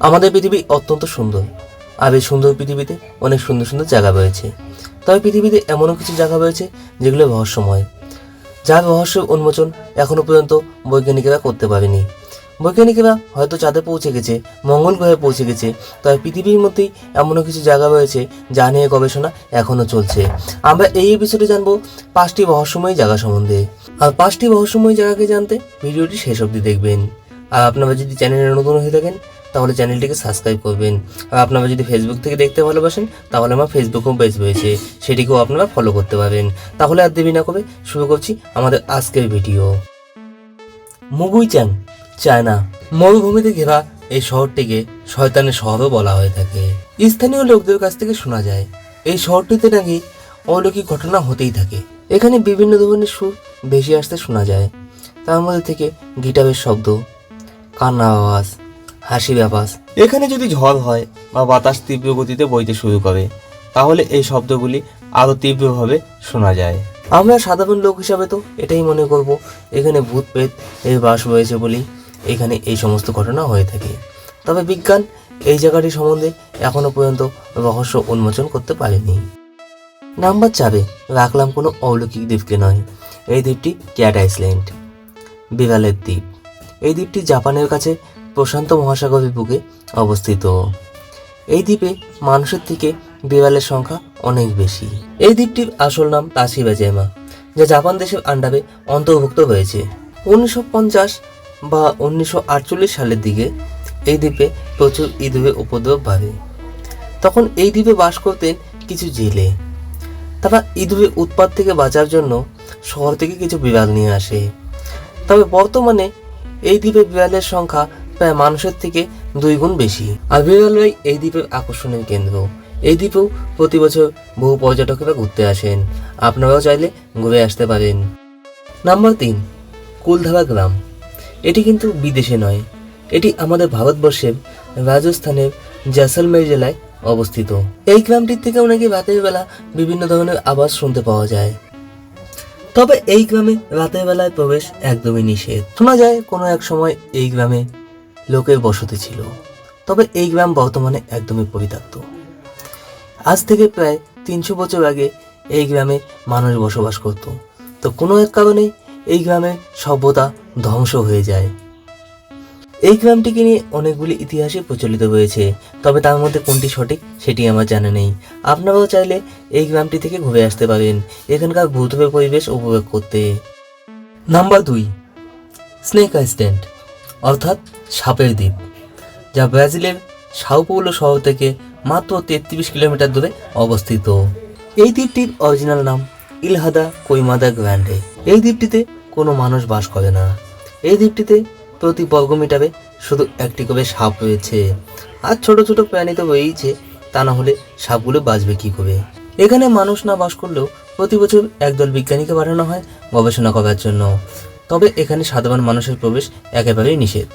আমাদের পৃথিবী অত্যন্ত সুন্দর। আর এই সুন্দর পৃথিবীতে অনেক সুন্দর সুন্দর জায়গা রয়েছে। তবে পৃথিবীতে এমনও কিছু জায়গা রয়েছে যেগুলো রহস্যময়। যার রহস্য উন্মোচন এখনও পর্যন্ত বৈজ্ঞানিকেরা করতে পারেনি। বৈজ্ঞানিকেরা হয়তো চাঁদে পৌঁছে গেছে, মঙ্গল গ্রহে পৌঁছে গেছে, তবে পৃথিবীর মধ্যেই এমনও কিছু জায়গা রয়েছে যা নিয়ে গবেষণা এখনও চলছে। আমরা এই এপিসোডে জানব পাঁচটি রহস্যময় জায়গা সম্বন্ধে। আর পাঁচটি রহস্যময় জায়গাকে জানতে ভিডিওটি শেষ অবধি দেখবেন। আর আপনারা যদি চ্যানেলে নতুন হয়ে থাকেন তাহলে চ্যানেলটিকে সাবস্ক্রাইব করবেন। আর আপনারা যদি ফেসবুক থেকে দেখতে ভালোবাসেন, তাহলে আমার ফেসবুকও পেজ রয়েছে। সেটিকেও আপনারা ফলো করতে পারেন তাহলে আর দেরি না করে শুরু করছি আমাদের আজকের ভিডিও মুগুই চ্যাং চায়না, মরুভূমিতে ঘেরা এই শহরটিকে শয়তানের শহরও বলা হয়ে থাকে। স্থানীয় লোকদের কাছ থেকে শোনা যায়, এই শহরটিতে নাকি অলৌকিক ঘটনা হতেই থাকে। এখানে বিভিন্ন ধরনের সুর বেশি আসতে শোনা যায়। তার মধ্যে থেকে গিটারের শব্দ, কান্নার আওয়াজ হাসির আওয়াজ এখানে যদি ঝড় হয় বা বাতাস তীব্র গতিতে বইতে শুরু করে, তাহলে এই শব্দগুলি আরও তীব্রভাবে শোনা যায়। আমরা সাধারণ লোক হিসাবে তো এটাই মনে করব, এখানে ভূত প্রেত এর বাস রয়েছে বলেই এখানে এই সমস্ত ঘটনা হয়ে থাকে। তবে বিজ্ঞান এই জায়গাটি সম্বন্ধে এখনও পর্যন্ত রহস্য উন্মোচন করতে পারেনি। নাম্বার চারে, রাখলাম কোনো অলৌকিক দ্বীপকে নয়। এই দ্বীপটি ক্যাট আইসল্যান্ড। বিড়ালের দ্বীপ। এই দ্বীপটি জাপানের কাছে প্রশান্ত মহাসাগরের বুকে অবস্থিত। এই দ্বীপে মানুষের থেকে বিড়ালের সংখ্যা অনেক বেশি। এই দ্বীপটির আসল নাম তাসিবা জেমা, যা জাপান দেশের আন্ডারে অন্তর্ভুক্ত হয়েছে। উনিশশো পঞ্চাশ বা উনিশশো আটচল্লিশ সালের দিকে এই দ্বীপে প্রচুর ইঁদুরের উপদ্রব বাড়ে। তখন এই দ্বীপে বাস করতেন কিছু জেলে। তারা ইঁদুরের উৎপাত থেকে বাঁচার জন্য শহর থেকে কিছু বিড়াল নিয়ে আসে। তবে বর্তমানে এই দ্বীপে বিড়ালের সংখ্যা প্রায় মানুষের থেকে দুই গুণ বেশি। আর বিড়ালরাই এই দ্বীপের আকর্ষণের কেন্দ্র। এই দ্বীপেও প্রতি বছর বহু পর্যটকেরা ঘুরতে আসেন। আপনারাও চাইলে ঘুরে আসতে পারেন। নাম্বার তিন, কুলধারা গ্রাম। এটি কিন্তু বিদেশে নয়। এটি আমাদের ভারতবর্ষের রাজস্থানের জয়সলমের জেলায় অবস্থিত। এই গ্রামটির থেকে নাকি রাতের বেলা বিভিন্ন ধরনের আওয়াজ শুনতে পাওয়া যায়। তবে এই গ্রামে রাতের বেলায় প্রবেশ একদমই নিষেধ। শোনা যায় কোনো এক সময় এই গ্রামে লোকের বসতি ছিল। তবে এই গ্রাম বর্তমানে একদমই পরিত্যক্ত। আজ থেকে প্রায় তিনশো বছর আগে এই গ্রামে মানুষ বসবাস করত। তো কোনো এক কারণে এই গ্রামের সভ্যতা ধ্বংস হয়ে যায়। এই গ্রামটিকে নিয়ে অনেকগুলি ইতিহাসই প্রচলিত রয়েছে, তবে তার মধ্যে কোনটি সঠিক সেটি আমার জানা নেই। আপনারাও চাইলে এই গ্রামটি থেকে ঘুরে আসতে পারেন এখানকার ভূতবে পরিবেশ উপভোগ করতে। নাম্বার দুই, স্নেক আইসল্যান্ড অর্থাৎ সাপের দ্বীপ, যা ব্রাজিলের সাউপৌলো শহর থেকে মাত্র তেত্রিশ কিলোমিটার দূরে অবস্থিত। এই দ্বীপটির অরিজিনাল নাম ইলহাদা কৈমাদা গ্র্যান্ডে এই দ্বীপটিতে কোনো মানুষ বাস করে না। এই দ্বীপটিতে প্রতি বর্গ মিটারে শুধু একটি করে সাপ রয়েছে। আর ছোট ছোট প্রাণী তো রয়েইছে, তা না হলে সাপগুলো বাঁচবে কি করে? এখানে মানুষ না বাস করলেও প্রতি বছর একদল বিজ্ঞানীকে পাঠানো হয় গবেষণা করার জন্য। তবে এখানে সাধারণ মানুষের প্রবেশ একেবারেই নিষেধ।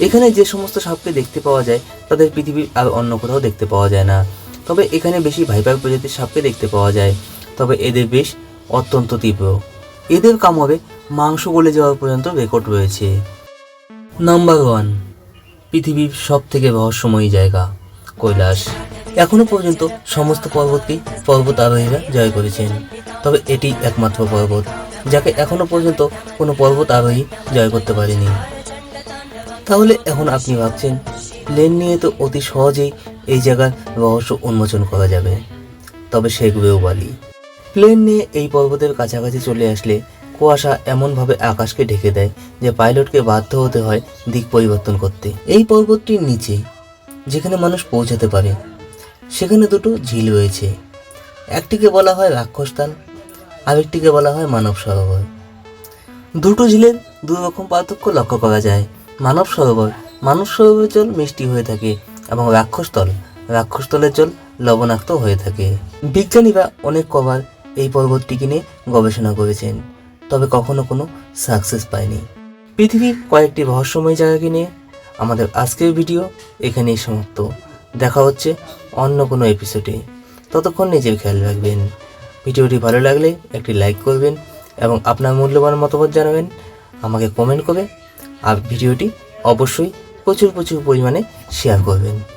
এখানে যে সমস্ত সাপকে দেখতে পাওয়া যায়, তাদের পৃথিবীর আর অন্য কোথাও দেখতে পাওয়া যায় না। তবে এখানে বেশি ভাইপার প্রজাতির সাপকে দেখতে পাওয়া যায়। তবে এদের বেশ অত্যন্ত তীব্র। এদের কামড়ে মাংস গলে যাওয়া পর্যন্ত রেকর্ড রয়েছে। নাম্বার ওয়ান পৃথিবীর সব থেকে রহস্যময়ী জায়গা, কৈলাস। এখনও পর্যন্ত সমস্ত পর্বতকেই পর্বত আরোহীরা জয় করেছেন। তবে এটি একমাত্র পর্বত, যাকে এখনও পর্যন্ত কোনো পর্বত আরোহী জয় করতে পারেনি। তাহলে এখন আপনি ভাবছেন প্লেন নিয়ে তো অতি সহজেই এই জায়গার রহস্য উন্মোচন করা যাবে। তবে সেগুলোও বলি। প্লেন নিয়ে এই পর্বতের কাছাকাছি চলে আসলে কুয়াশা এমনভাবে আকাশকে ঢেকে দেয় যে পাইলটকে বাধ্য হতে হয় দিক পরিবর্তন করতে। এই পর্বতটির নিচে, যেখানে মানুষ পৌঁছাতে পারে, সেখানে দুটো ঝিল রয়েছে। একটিকে বলা হয় রাক্ষসতাল আরেকটিকে বলা হয় মানব সরোবর দুটো ঝিলের দু রকম পার্থক্য লক্ষ্য করা যায়। মানব সরোবর। মানব সরোবরের জল মিষ্টি হয়ে থাকে এবং রাক্ষসতল রাক্ষসতলের জল লবণাক্ত হয়ে থাকে। বিজ্ঞানীরা অনেক কবার এই পর্বতটিকে নিয়ে গবেষণা করেছেন, তবে কখনো কোনো সাকসেস পায়নি। পৃথিবীর কয়েকটি রহস্যময় জায়গাকে নিয়ে আমাদের আজকের ভিডিও এখানেই সমাপ্ত। দেখা হচ্ছে অন্য কোনো এপিসোডে ততক্ষণ নিজের খেয়াল রাখবেন। ভিডিওটি ভালো লাগলে একটি লাইক করবেন এবং আপনার মূল্যবান মতামত জানাবেন। আমাকে কমেন্ট করে আর ভিডিওটি অবশ্যই প্রচুর প্রচুর পরিমাণে শেয়ার করবেন।